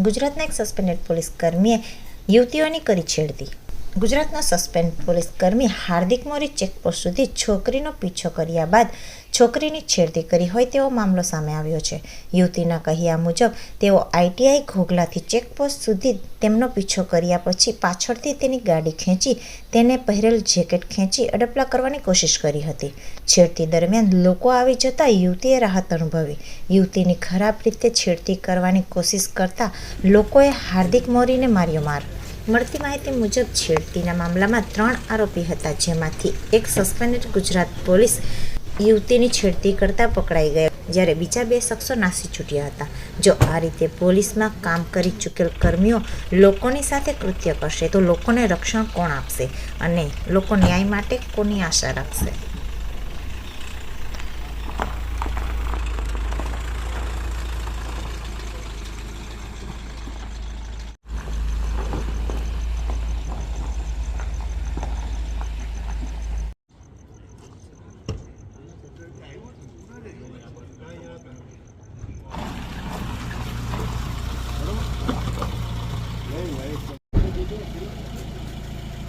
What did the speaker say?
ગુજરાતના એક suspended police કર્મીએ યુવતીઓની કરી છેડતી. ગુજરાતના સસ્પેન્ડ પોલીસ કર્મી હાર્દિક મોરી ચેકપોસ્ટ સુધી છોકરીનો પીછો કર્યા બાદ છોકરીની છેડતી કરી હોય તેવો મામલો સામે આવ્યો છે. યુવતીના કહ્યા મુજબ, તેઓ આઈટીઆઈ ઘોઘલાથી ચેકપોસ્ટ સુધી તેમનો પીછો કર્યા પછી પાછળથી તેની ગાડી ખેંચી તેને પહેરેલ જેકેટ ખેંચી અડપલા કરવાની કોશિશ કરી હતી. છેડતી દરમિયાન લોકો આવી જતા યુવતીએ રાહત અનુભવી. યુવતીની ખરાબ રીતે છેડતી કરવાની કોશિશ કરતા લોકોએ હાર્દિક મોરીને માર્યો માર. મળતી માહિતી મુજબ છેડતીના મામલામાં ત્રણ આરોપી હતા, જેમાંથી એક સસ્પેન્ડેડ ગુજરાત પોલીસ યુવતીની છેડતી કરતા પકડાઈ ગયા જ્યારે બીજા બે શખ્સો નાસી છૂટ્યા હતા. જો આ રીતે પોલીસમાં કામ કરી ચૂકેલ કર્મીઓ લોકોની સાથે કૃત્ય કરશે, તો લોકોને રક્ષણ કોણ આપશે અને લોકો ન્યાય માટે કોની આશા રાખશે?